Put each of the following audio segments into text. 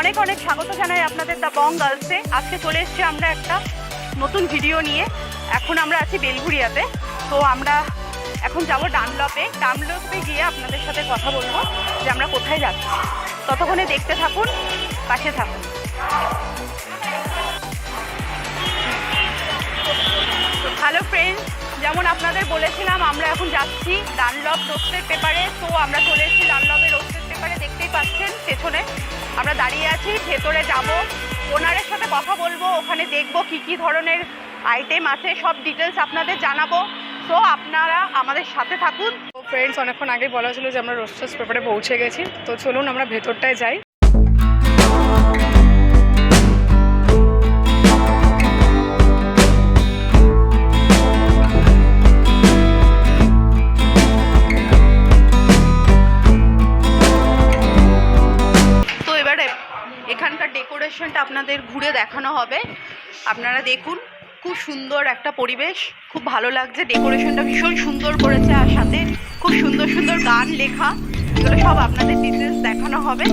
অনেক অনেক স্বাগত জানাই আপনাদের দ্য বং গার্লসে। আজকে চলে এসেছি আমরা একটা নতুন ভিডিও নিয়ে। এখন আমরা আছি বেলঘুরিয়াতে। তো আমরা এখন যাব ডানলপে। ডানলপে গিয়ে আপনাদের সাথে কথা বলব যে আমরা কোথায় যাচ্ছি। ততক্ষণে দেখতে থাকুন, পাশে থাকুন। হ্যালো ফ্রেন্ডস যেমন আপনাদের বলেছিলাম, আমরা এখন যাচ্ছি ডানলপ রোস্টের পেপারে তো আমরা চলে এসেছি ডানলপের রোস্টের পেপারে দেখতেই পাচ্ছেন, পেছনে আমরা দাঁড়িয়ে আছি, ভেতরে যাব। ওনারের সাথে কথা বলব, ওখানে দেখব কি কি ধরনের আইটেম আছে, সব ডিটেলস আপনাদের জানাব। তো আপনারা আমাদের সাথে থাকুন। ফ্রেন্ডস অনেকক্ষণ আগে বলা ছিল যে আমরা রোস্টার্স পেপারে পৌঁছে গেছি। তো চলুন আমরা ভেতরটায় যাই। ঘুরে দেখানো হবে। আপনারা দেখুন, খুব সুন্দর একটা পরিবেশ। খুব ভালো লাগছে, ডেকোরেশনটা ভীষণ সুন্দর করেছে আর সাথে খুব সুন্দর সুন্দর গান লেখা। এগুলো সব আপনাদের ডিটেলস দেখানো হবে।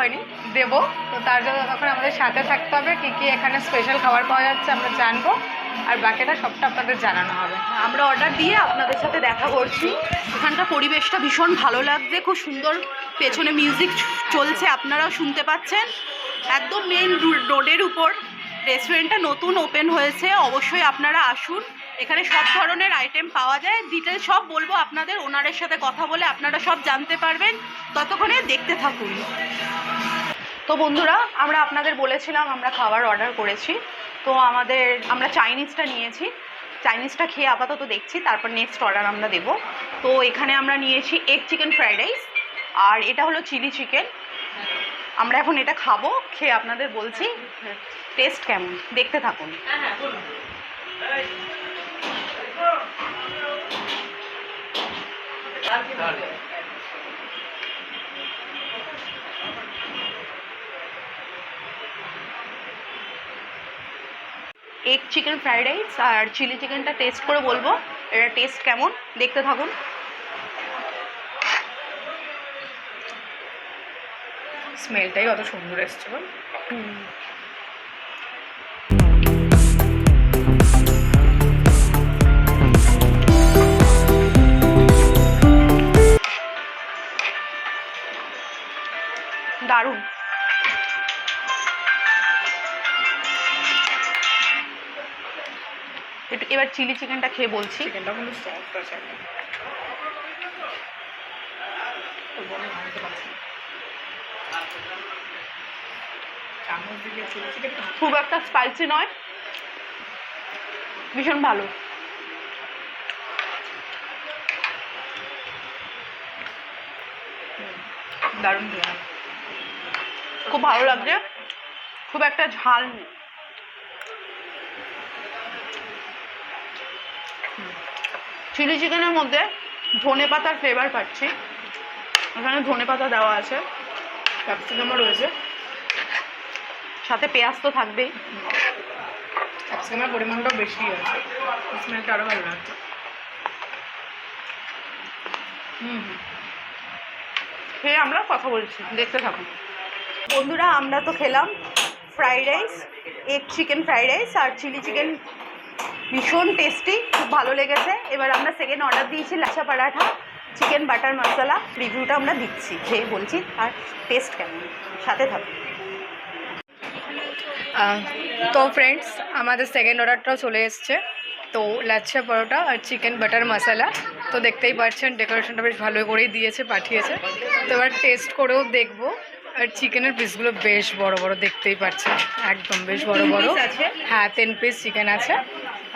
হয়নি, দেবো। তো তার জন্য তখন আমাদের সাথে থাকতে হবে, কী কী এখানে স্পেশাল খাবার পাওয়া যাচ্ছে আমরা জানব। আর বাকিটা সবটা আপনাদের জানানো হবে। আমরা অর্ডার দিয়ে আপনাদের সাথে দেখা করছি। এখানকার পরিবেশটা ভীষণ ভালো লাগছে, খুব সুন্দর পেছনে মিউজিক চলছে, আপনারাও শুনতে পাচ্ছেন। একদম মেন রোডের উপর। রেস্টুরেন্টটা নতুন ওপেন হয়েছে, অবশ্যই আপনারা আসুন। এখানে সব ধরনের আইটেম পাওয়া যায়। ডিটেলস সব বলব আপনাদের, ওনারের সাথে কথা বলে আপনারা সব জানতে পারবেন। ততক্ষণে দেখতে থাকুন। তো বন্ধুরা, আমরা আপনাদের বলেছিলাম আমরা খাবার অর্ডার করেছি। তো আমাদের, আমরা চাইনিজটা নিয়েছি। চাইনিজটা খেয়ে আপাতত দেখছি, তারপর নেক্সট অর্ডার আমরা দেব। তো এখানে আমরা নিয়েছি এগ চিকেন ফ্রাইড রাইস আর এটা হলো চিলি চিকেন আমরা এখন এটা খাব, খেয়ে আপনাদের বলছি। টেস্ট কেমন? দেখতে থাকুন। এগ চিকেন ফ্রাইড রাইস আর চিলি চিকেনটা টেস্ট করে বলব। এটা টেস্ট কেমন? দেখতে থাকুন। স্মেলটাই কত সুন্দর এসছে বল দারুণ। একটু এবার চিলি চিকেনটা খেয়ে বলছি। চিকেনটা কিন্তু সফট আছে। খুব। একটা স্পাইসি নয়। ভীষণ ভালো। দারুণ খুব ভালো লাগছে। খুব একটা ঝাল নেই। চিলি চিকেনের মধ্যে ধনে পাতার ফ্লেভার পাচ্ছি। এখানে ধনে পাতা দেওয়া আছে ক্যাপসিকামও রয়েছে। সাথে পেঁয়াজ তো থাকবেই। ক্যাপসিকামের পরিমাণটাও বেশি আছে। স্মেলটা আরও ভালো লাগছে। হুম হুম। খেয়ে আমরা কথা বলছি। দেখতে থাকুন। বন্ধুরা, আমরা তো খেলাম fried rice egg chicken fried rice আর চিলি চিকেন ভীষণ টেস্টি খুব ভালো লেগেছে। এবার আমরা সেকেন্ড অর্ডার দিয়েছি লাচা পরাঠা চিকেন বাটার মশলা রিভিউটা আমরা দিচ্ছি, খেয়ে বলছি আর টেস্ট কেমন। সাথে থাকুন। তো ফ্রেন্ডস আমাদের সেকেন্ড অর্ডারটাও চলে এসছে। তো লাচ্ছা পরোটা আর চিকেন বাটার মশলা তো দেখতেই পাচ্ছেন ডেকোরেশনটা বেশ ভালো করেই দিয়েছে, পাঠিয়েছে। তো এবার টেস্ট করেও দেখব। আর চিকেনের পিসগুলো বেশ বড় বড় দেখতেই পাচ্ছেন একদম বেশ বড় বড়? হ্যাঁ তিন পিস চিকেন আছে।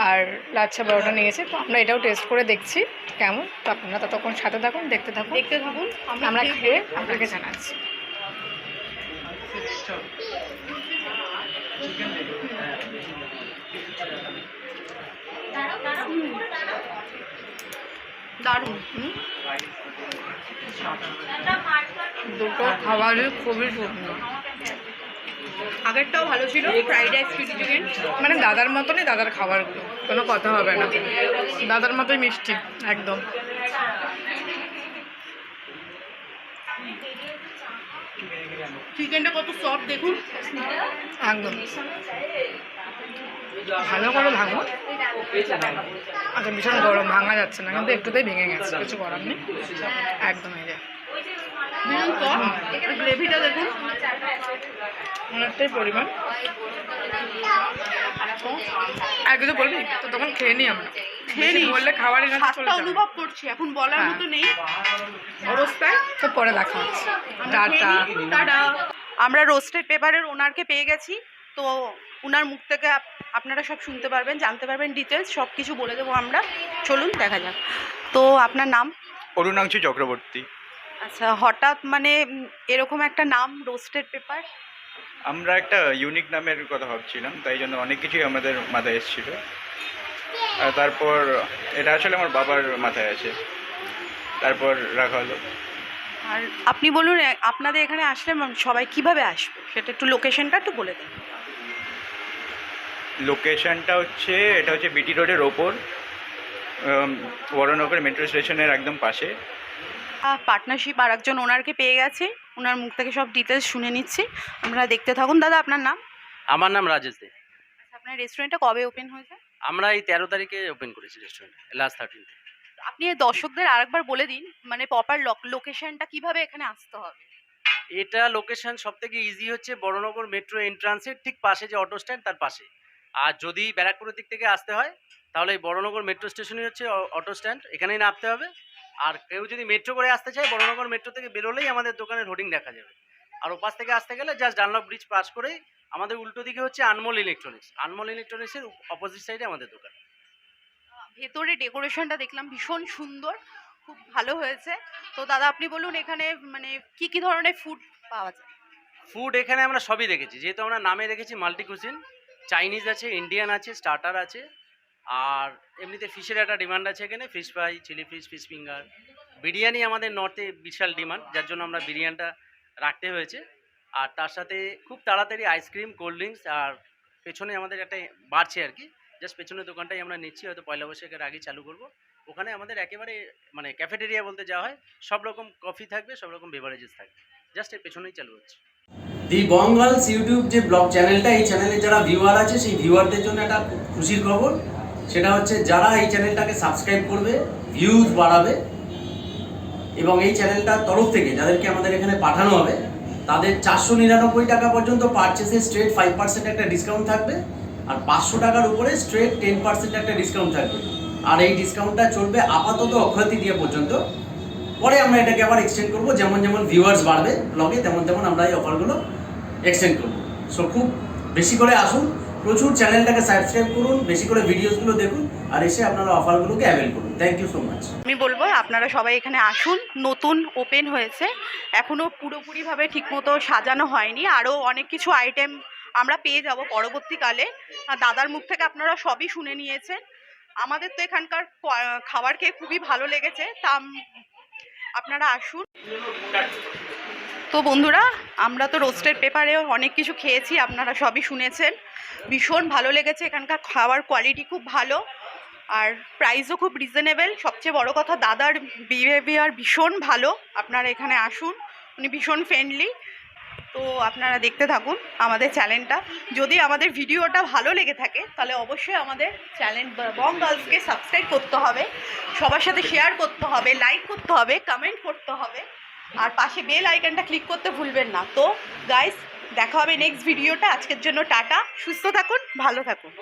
আর লাচ্ছা পরোটা নিয়েছে তো আমরা এটাও টেস্ট করে দেখছি কেমন। তো আপনারা ততক্ষণ সাথে থাকুন দেখতে থাকুন। দেখতে থাকুন আমরা খেয়ে খেয়ে আপনাকে জানাচ্ছি। দারুণ। দুটো খাবারই খুবই সুন্দর। আগেরটাও ভালো ছিল ফ্রাইড রাইস চিলি চিকেন মানে দাদার মতনই দাদার খাবারগুলো, কোনো কথা হবে না। দাদার মতোই মিষ্টি, একদম। চিকেনটা কত সফট দেখুন। একদম ভালো করে ভাঙো। আচ্ছা ভীষণ গরম, ভাঙা যাচ্ছে না, কিন্তু একটুতেই ভেঙে গেছে, কিছু করার নেই। একদম এই যে। ভীষণ সফট গ্রেভিটা দেখুন। অনেকটাই পরিমাণ। আর কিছু বলবি? তো তখন খেয়ে নিই আমরা। বললে খাবারের স্বাদটা অনুভব করছি এখন বলার হ্যাঁ। মতো নেই। অবস্থায় তো পরে দেখা। হচ্ছে আমরা টাটা। টাটা। আমরা রোস্টেড পেপারের ওনারকে পেয়ে গেছি। তো ওনার মুখ থেকে আপনারা সব শুনতে পারবেন জানতে পারবেন ডিটেলস সব কিছু বলে দেবো আমরা। চলুন দেখা যাক। তো আপনার নাম? অরুণাংশু চক্রবর্তী। আচ্ছা হঠাৎ মানে এরকম একটা নাম রোস্টেড পেপার? আমরা একটা ইউনিক নামের কথা ভাবছিলাম তাই জন্য অনেক কিছুই আমাদের মাথায় এসেছিল। তারপর এটা আসলে আমার বাবার মাথায় আছে। তারপর রাখা হলো। আর আপনি বলুন আপনাদের এখানে আসলে সবাই কীভাবে আসবে? সেটা একটু লোকেশনটা একটু বলে দেন। লোকেশনটা হচ্ছে এটা হচ্ছে বিটি রোডের ওপর বড়নগর মেট্রো স্টেশনের একদম পাশে। পার্টনারশিপ আর একজন ওনারকে পেয়ে গেছি। ওনার মুখ থেকে সব ডিটেলস শুনে নিচ্ছি। আপনারা দেখতে থাকুন। দাদা আপনার নাম? আমার নাম রাজেশ দে। আচ্ছা, আপনার রেস্টুরেন্টটা কবে ওপেন হয়েছে? আমরা এই তেরো তারিখে ওপেন করেছি রেস্টুরেন্ট লাস্ট থার্টিন আপনি দর্শকদের আরেকবার বলে দিন মানে প্রপার লোকেশনটা কীভাবে এখানে আসতে হবে? এটা লোকেশন সব থেকে ইজি হচ্ছে বড়নগর মেট্রো এন্ট্রান্সের ঠিক পাশে যে অটো স্ট্যান্ড তার পাশে। আর যদি ব্যারাকপুরের দিক থেকে আসতে হয় তাহলে এই বড়নগর মেট্রো স্টেশনই হচ্ছে অটো স্ট্যান্ড এখানেই নামতে হবে। আর কেউ যদি মেট্রো করে আসতে চায় বড়নগর মেট্রো থেকে বেরোলেই আমাদের দোকানের হোর্ডিং দেখা যাবে। আর ওপাশ থেকে আসতে গেলে জাস্ট ডানলপ ব্রিজ পাস করেই আমাদের উল্টো দিকে হচ্ছে আনমোল ইলেকট্রনিক্স আনমোল ইলেকট্রনিক্সের অপোজিট সাইডে আমাদের দোকান। ভেতরে ডেকোরেশনটা দেখলাম ভীষণ সুন্দর খুব ভালো হয়েছে। তো দাদা আপনি বলুন এখানে মানে কি কি ধরনের ফুড পাওয়া যায়? ফুড এখানে আমরা সবই রেখেছি যেহেতু আমরা নামে রেখেছি মাল্টি কুজিন চাইনিজ আছে ইন্ডিয়ান আছে স্টার্টার আছে আর এমনিতে ফিশের একটা ডিমান্ড আছে এখানে fish fry chilli fish fish finger biryani আমাদের নর্থে বিশাল ডিমান্ড যার জন্য আমরা বিরিয়ানিটা রাখতে হয়েছে। আর তার সাথে খুব তাড়াতাড়ি আইসক্রিম কোল্ড ড্রিঙ্কস আর পেছনে আমাদের একটা বাড়ছে আর কি। জাস্ট পেছনের দোকানটাই আমরা নিচ্ছি, হয়তো পয়লা বৈশাখের আগে চালু করব। ওখানে আমাদের একেবারে মানে ক্যাফেটেরিয়া বলতে যাওয়া হয়, সব রকম কফি থাকবে, সব রকম বেভারেজেস থাকবে। জাস্ট এর পেছনেই চালু হচ্ছে। দি বঙ্গালস ইউটিউব যে ব্লগ চ্যানেলটা, এই চ্যানেলে যারা ভিউয়ার আছে, সেই ভিউয়ারদের জন্য একটা খুশির খবর। সেটা হচ্ছে যারা এই চ্যানেলটাকে সাবস্ক্রাইব করবে ভিউজ বাড়াবে এবং এই চ্যানেলটার তরফ থেকে যাদেরকে আমাদের এখানে পাঠানো হবে তাদের চারশো নিরানব্বই টাকা পর্যন্ত পারচেসে স্ট্রেট ফাইভ পার্সেন্ট একটা ডিসকাউন্ট থাকবে আর পাঁচশো টাকার উপরে স্ট্রেট টেন পার্সেন্ট একটা ডিসকাউন্ট থাকবে। আর এই ডিসকাউন্টটা চলবে আপাতত অক্ষয় তৃতীয়া পর্যন্ত। পরে আমরা এটাকে আবার এক্সটেন্ড করব, যেমন যেমন ভিউয়ার্স বাড়বে ব্লগে তেমন তেমন আমরা এই অফারগুলো এক্সটেন্ড করব। সো খুব বেশি করে আসুন প্রচুর চ্যানেলটাকে সাবস্ক্রাইব করুন, বেশি করে ভিডিওসগুলো দেখুন, আর এসে আপনারা অফারগুলোকে অ্যাভেল করুন। থ্যাংক ইউ সো মাচ আমি বলব, আপনারা সবাই এখানে আসুন, নতুন ওপেন হয়েছে। এখনও পুরোপুরিভাবে ঠিকমতো সাজানো হয়নি। আরও অনেক কিছু আইটেম আমরা পেয়ে যাব পরবর্তীকালে। দাদার মুখ থেকে আপনারা সবই শুনে নিয়েছেন। আমাদের তো এখানকার খাবার খেয়ে খুবই ভালো লেগেছে। তা, আপনারা আসুন। তো বন্ধুরা, আমরা তো রোস্টেড পেপারেও অনেক কিছু খেয়েছি, আপনারা সবই শুনেছেন। ভীষণ ভালো লেগেছে, এখানকার খাওয়ার কোয়ালিটি খুব ভালো, আর প্রাইসও খুব রিজনেবল সবচেয়ে বড় কথা, দাদার বিহেভিয়ার ভীষণ ভালো, আপনারা এখানে আসুন, উনি ভীষণ ফ্রেন্ডলি তো আপনারা দেখতে থাকুন আমাদের চ্যানেলটা যদি আমাদের ভিডিওটা ভালো লেগে থাকে, তাহলে অবশ্যই আমাদের চ্যানেল বং গার্লসকে সাবস্ক্রাইব করতে হবে, সবার সাথে শেয়ার করতে হবে লাইক করতে হবে কমেন্ট করতে হবে। আর পাশে বেল আইকনটা ক্লিক করতে ভুলবেন না। তো গাইস দেখা হবে নেক্সট ভিডিওটা আজকের জন্য টাটা। সুস্থ থাকুন, ভালো থাকুন।